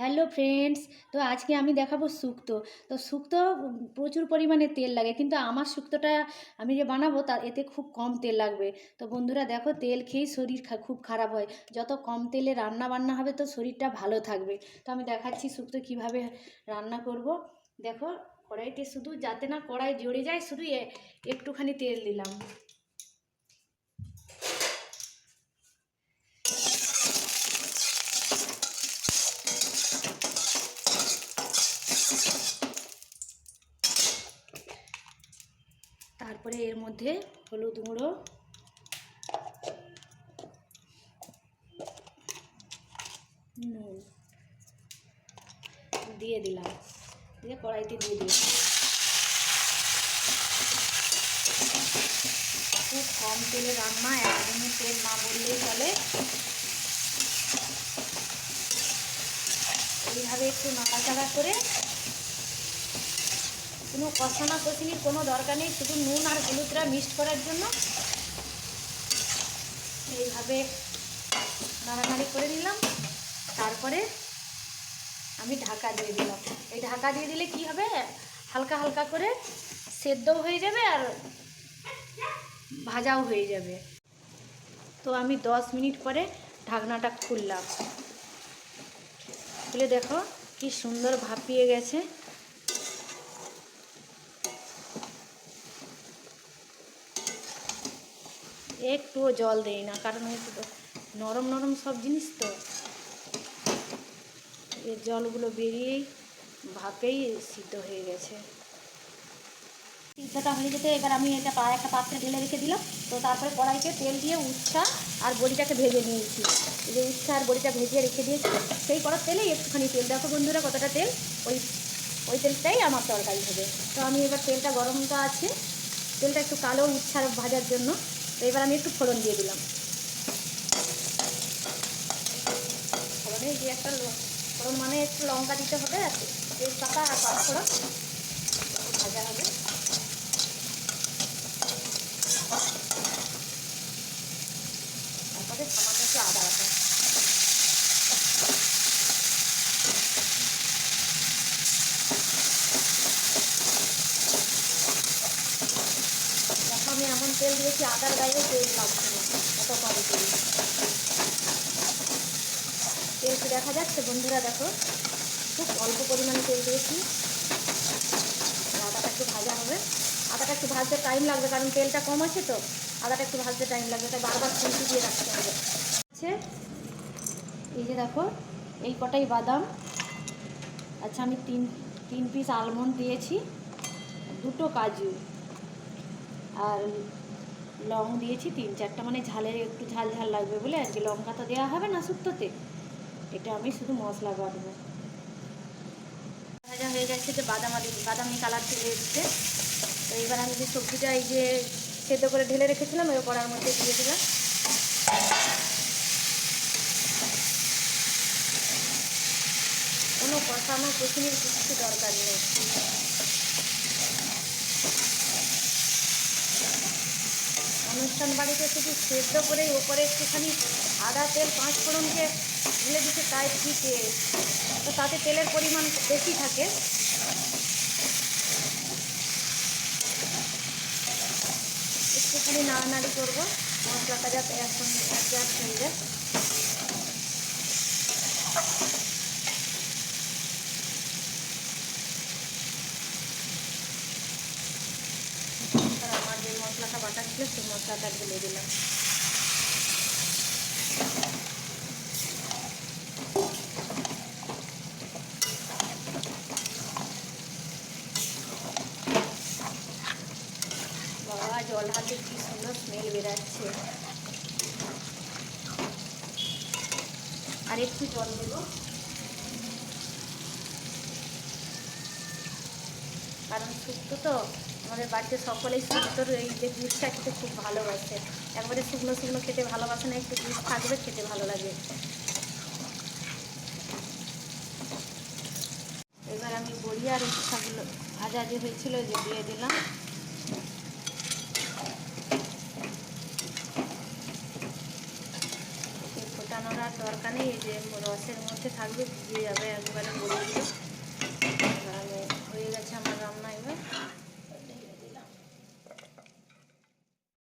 Hello friends তো আজকে আমি দেখাবো শুক্তো। তো শুক্তো প্রচুর পরিমাণে তেল লাগে, কিন্তু আমার শুক্তোটা আমি যে বানাবো তার এতে খুব কম তেল লাগবে। তো বন্ধুরা দেখো, তেল খেয়েই শরীর খুব খারাপ হয়। যত কম তেলে রান্না বান্না হবে তো শরীরটা ভালো থাকবে। তো আমি দেখাচ্ছি শুক্তো কীভাবে রান্না করব। দেখো, কড়াইতে শুধু যাতে না কড়াই জড়ে যায়, শুধু একটুখানি তেল দিলাম। তারপরে এর মধ্যে হলুদ গুঁড়ো। নুন দিয়ে দিলাম। দিয়ে কড়াইতে দিয়ে দিলাম। খুব কম তেলে রান্না, একদমই তেল না বললেই চলে। এইভাবে একটু নাড়াচাড়া করে কোনো কষানা কষিনির কোনো দরকার নেই, শুধু নুন আর হলুদটা মিক্সড করার জন্য। এইভাবে নাড়ানাড়ি করে নিলাম। তারপরে আমি ঢাকা দিয়ে দিলাম। এই ঢাকা দিয়ে দিলে কি হবে? হালকা হালকা করে সেদ্ধও হয়ে যাবে আর ভাজাও হয়ে যাবে। তো আমি দশ মিনিট পরে ঢাকনাটা খুললাম। খুলে দেখো কি সুন্দর ভাপিয়ে গেছে। একটুও জল দেই না, কারণ হচ্ছে তো নরম নরম সব জিনিস তো। এর জলগুলো বেরিয়েই ভাপেই সিদ্ধ হয়ে গেছে। সিদ্ধটা হয়ে যেতে এবার আমি এটা পা, একটা পাত্রে ঢেলে রেখে দিলাম। তো তারপরে কড়াইতে তেল দিয়ে উচ্ছা আর বড়িটাকে ভেজে নিয়েছি। যে উচ্ছা আর বড়িটা ভেজে রেখে দিয়েছি, সেই কড়ার তেলেই একটুখানি তেল। দেখো বন্ধুরা কতটা তেল, ওই ওই তেলটাই আমার তরকারি হবে। তো আমি এবার তেলটা গরমটা আছে, তেলটা একটু কালো উচ্ছার ভাজার জন্য তো এবার আমি একটু ফোড়ন দিয়ে দিলাম ফোড়নে যে একটা ফোড়ন মানে একটু লঙ্কা দিতে হবে, আর। তেজপাতা আর পাঁচফোড়ন একটু ভাজা হবে তারপরে সামান্য একটু আদা বাটা দেখো আমি এমন তেল দিয়েছি আদার গায়েও তেল লাগছে না? এত কম তেল। তেল দেখা যাচ্ছে? বন্ধুরা দেখো, খুব অল্প পরিমাণে তেল দিয়েছি। আদাটা একটু ভাজা হবে। আদাটা একটু ভাজতে টাইম লাগবে, কারণ তেলটা কম আছে তো। আদাটা একটু ভাজতে টাইম লাগবে, তাই বারবার খুন্তি দিয়ে রাখতে হবে। আছে এই যে দেখো, এই কটাই বাদাম। আচ্ছা আমি তিন তিন পিস আলমন্ড দিয়েছি, দুটো কাজু। আর লং দিয়েছি, তিন চারটা মানে ঝালের একটু ঝাল ঝাল লাগবে বলে আর কি লঙ্কা তো দেওয়া হবে না শুক্তোতে। এটা আমি শুধু মশলা বাটবো। ভাজা হয়ে যাচ্ছে যে বাদামাদি, বাদামি কালার চলে এসছে। তো এবার আমি যে সবজিটা এই যে সেদ্ধ করে ঢেলে রেখেছিলাম ওই কড়ার মধ্যে দিয়ে দিলাম। কোনো কষানো কষিনির কিছু দরকার নেই। অনুষ্ঠান বাড়িতে শুধু সেদ্ধ করে ওপরে একটুখানি আদা তেল, পাঁচ ফোড়নকে ঢেলে দিতে তাই কি তো তাতে তেলের পরিমাণ বেশি থাকে। একটুখানি নাড়ানাড়ি করব। মশলাটা যাতে এখন অ্যাডজাস্ট হয়ে যায় আর আমার যে মশলাটা বাটা ছিল সেই মশলাটা ঢেলে দিলাম। বাবা, জল হাতে কি সুন্দর স্মেল বেরাচ্ছে। আর একটু জল দেবো। কারণ শুক্তো তো আমাদের বাড়িতে সকলেই শুক্তোর এই যে জুসটা খেতে খুব ভালোবাসে। একবারে শুকনো শুকনো খেতে ভালোবাসে না, একটু জুস থাকবে খেতে ভালো লাগে। এবার আমি বড়ি আর ভাজা যে হয়েছিল যে দিয়ে দিলাম। ফোটানোর আর দরকার নেই, এই যে রসের মধ্যে থাকবে ভিজিয়ে যাবে একবারে দিতে